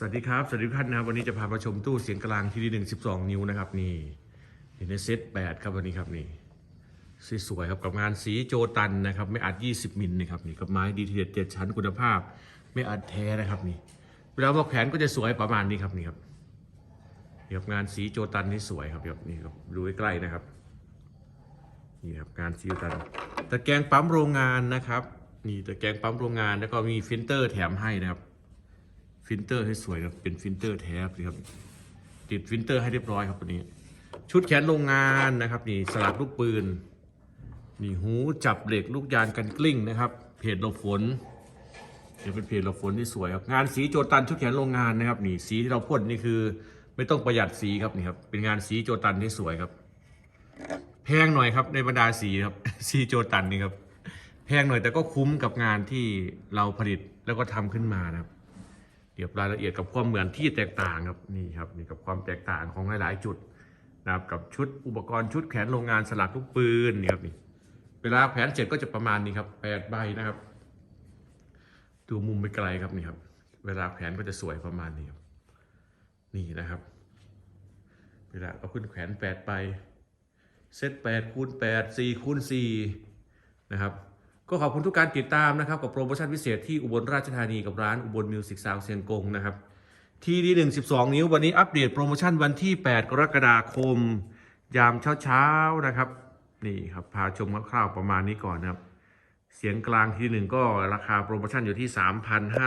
สวัสดีครับ สวัสดีทุกท่านนะครับ วันนี้จะพามาชมตู้เสียงกลางที่ดีหนึ่งสิบสองนิ้วนะครับนี่อยู่ในเซตแปดครับวันนี้ครับนี่สวยๆครับกับงานสีโจตันนะครับ ไม่อัด20มิลนะครับนี่กับไม้ดีทีเด็ดเจ็ดชั้นคุณภาพ ไม่อัดแท้นะครับนี่เวลามาแขนก็จะสวยประมาณนี้ครับนี่ครับนี่ครับงานสีโจตันนี่สวยครับนี่ครับดูใกล้ๆนะครับนี่ครับงานซีลตันตะแกรงปั๊มโรงงานนะครับนี่ตะแกรงปั๊มโรงงานแล้วก็มีฟิลเตอร์แถมให้นะครับ ฟิลเตอร์ให้สวยครับเป็นฟิลเตอร์แท้ครับติดฟิลเตอร์ให้เรียบร้อยครับตัวนี้ ชุดแขนโรงงานนะครับ นี่สลักลูกปืนนี่หูจับเหล็กลูกยานกันกลิ้งนะครับ เพจหลบฝนเดี๋ยวเป็นเพจหลบฝนที่สวยครับงานสีโจตันชุดแขนโรงงานนะครับ นี่สีที่เราพ่นนี่คือ ไม่ต้องประหยัดสีครับนี่ครับเป็นงานสีโจตันที่สวยครับ แพงหน่อยครับในบรรดาสีครับสีโจตันนี่ครับแพงหน่อยแต่ก็คุ้มกับงานที่เราผลิตแล้วก็ทำขึ้นมานะครับ เดี๋ยวรายละเอียดกับความเหมือนที่แตกต่างครับนี่ครับนี่กับความแตกต่างของหลาย ๆ จุดนะครับกับชุดอุปกรณ์ชุดแขนโรงงานสลักลูกปืนนี่ครับนี่เวลาแขวนเสร็จก็จะประมาณนี้ครับแปดใบนะครับ ดูมุมไปไกลครับนี่ครับ เวลาแขวนก็จะสวยประมาณนี้ครับนี่นะครับ เวลาเอาขึ้นแขนแปดใบเซต8คูณ8 4คูณ4นะครับ ก็ขอบคุณทุกการติดตามนะครับกับโปรโมชั่นพิเศษที่อุบลราชธานีกับร้านอุบลมิวสิกซาวเซียงกงนะครับทีดีหนึ่งสิบสองนิ้ววันนี้อัปเดตโปรโมชั่นวันที่ 8 กรกฎาคม ยามเช้าๆนะครับ นี่ครับพาชมคร่าวๆประมาณนี้ก่อนนะครับ เสียงกลางทีหนึ่งก็ราคาโปรโมชั่นอยู่ที่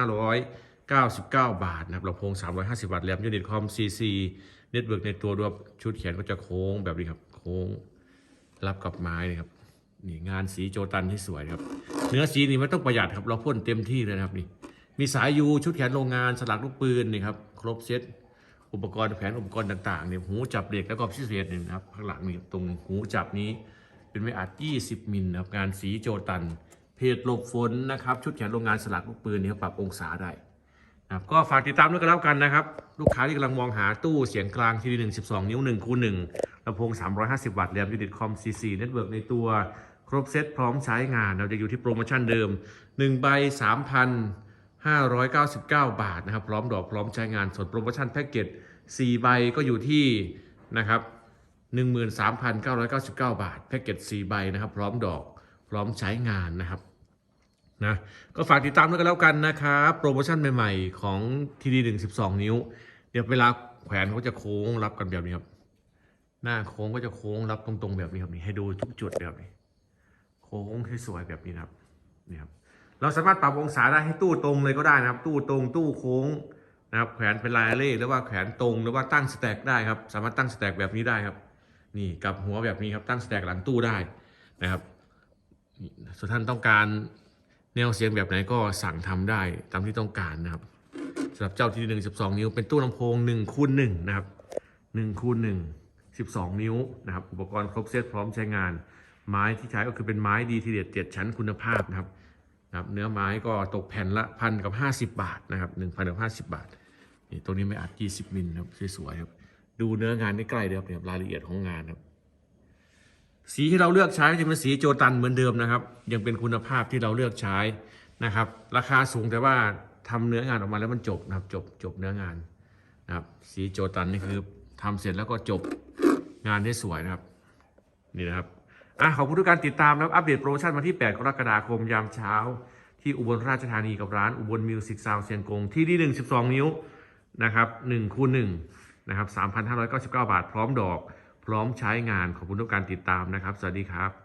3,599 บาทนะครับลำโพง 350 วัตต์แรมยูนิตคอม CC เน็ตเวิร์กในตัวด้วยชุดแขนก็จะโค้งแบบนี้ครับ โค้งรับกับไม้นี่ครับ นี่งานสีโจตันที่สวยครับ เนื้อสีนี่ไม่ต้องประหยัดครับ เราพ่นเต็มที่เลยนะครับนี่ มีสายยูชุดแขนโรงงานสลักลูกปืนนี่ครับครบเซตอุปกรณ์แขนอุปกรณ์ต่างๆเนี่ยหูจับเด็กแล้วก็พิเศษเนี่ยนะครับข้างหลังนี่ตรงหูจับนี้ เป็นไม่อัด 20 มิลนะครับงานสีโจตัน เพจหลบฝนนะครับ ชุดแขนโรงงานสลักลูกปืนนี่ปรับองศาได้ครับก็ฝากติดตามด้วยกันแล้วกันนะครับ ลูกค้าที่กำลังมองหาตู้เสียงกลางทีดีหนึ่งสิบสองนิ้วหนึ่งคูหนึ่งลำโพง 350 วัตต์แรมยูนิตคอม CC เน็ตเวิร์กในตัว ครบเซตพร้อมใช้งานเราจะอยู่ที่โปรโมชั่นเดิม1ใบ3,599 บาทนะครับ พร้อมดอกพร้อมใช้งานส่วนโปรโมชั่นแพ็กเกจ4ใบก็อยู่ที่นะครับ13,999 บาท แพ็กเกจ4ใบนะครับ พร้อมดอกพร้อมใช้งานนะครับนะก็ฝากติดตามด้วยกันแล้วกันนะครับโปรโมชั่นใหม่ๆ ของทีดีหนึ่งสิบสองนิ้ว เดี๋ยวเวลาแขวนเขาจะโค้งรับกันแบบนี้ครับ หน้าโค้งก็จะโค้งรับตรงๆแบบนี้ครับนี่ให้ดูทุกจุดแบบนี้ ค้งให้สวยแบบนี้นะครับนี่ครับ เราสามารถปรับองศาได้ให้ตู้ตรงเลยก็ได้นะครับ ตู้ตรงตู้โค้งนะครับแขวนเป็นลายเล่หรือว่าแขวนตรงหรือว่าตั้งสแต็กได้ครับ สามารถตั้งสแต็กแบบนี้ได้ครับ นี่กับหัวแบบนี้ครับตั้งสแต็กหลังตู้ได้นะครับส่วนท่านต้องการแนวเสียงแบบไหนก็สั่งทำได้ตามที่ต้องการนะครับสำหรับเจ้าที่หนึ่งสิบสองนิ้วเป็นตู้ลำโพงหนึ่งคูณหนึ่งนะครับหนึ่งคูณหนึ่งสิบสองนิ้วนะครับ อุปกรณ์ครบเซตพร้อมใช้งาน ไม้ที่ใช้ก็คือเป็นไม้ดีทีเด็ดเจ็ดชั้นคุณภาพนะครับนะครับ เนื้อไม้ก็ตกแผ่นละพันกับห้าสิบบาทนะครับหนึ่งพันกับห้าสิบบาทนี่ตัวนี้ไม่อัดยี่สิบมิลครับสวยๆครับ ดูเนื้องานใกล้เลยครับเนี่ยรายละเอียดของงานครับ สีที่เราเลือกใช้จะเป็นสีโจตันเหมือนเดิมนะครับ ยังเป็นคุณภาพที่เราเลือกใช้นะครับ ราคาสูงแต่ว่าทำเนื้องานออกมาแล้วมันจบนะครับ จบจบเนื้องานนะครับ สีโจตันนี่คือทำเสร็จแล้วก็จบงานได้สวยนะครับ นี่นะครับ อะขอบคุณทุกการติดตามนะครับอัปเดตโปรโมชั่นวันที่ 8 กรกฎาคมยามเช้า ที่อุบลราชธานีกับร้านอุบลมิวสิกซาวเซียงกงที่ที่ 1 12 นิ้วนะครับ1คูณ1นะครับ3,599 บาท พร้อมดอก พร้อมใช้งานขอบคุณทุกการติดตามนะครับ สวัสดีครับ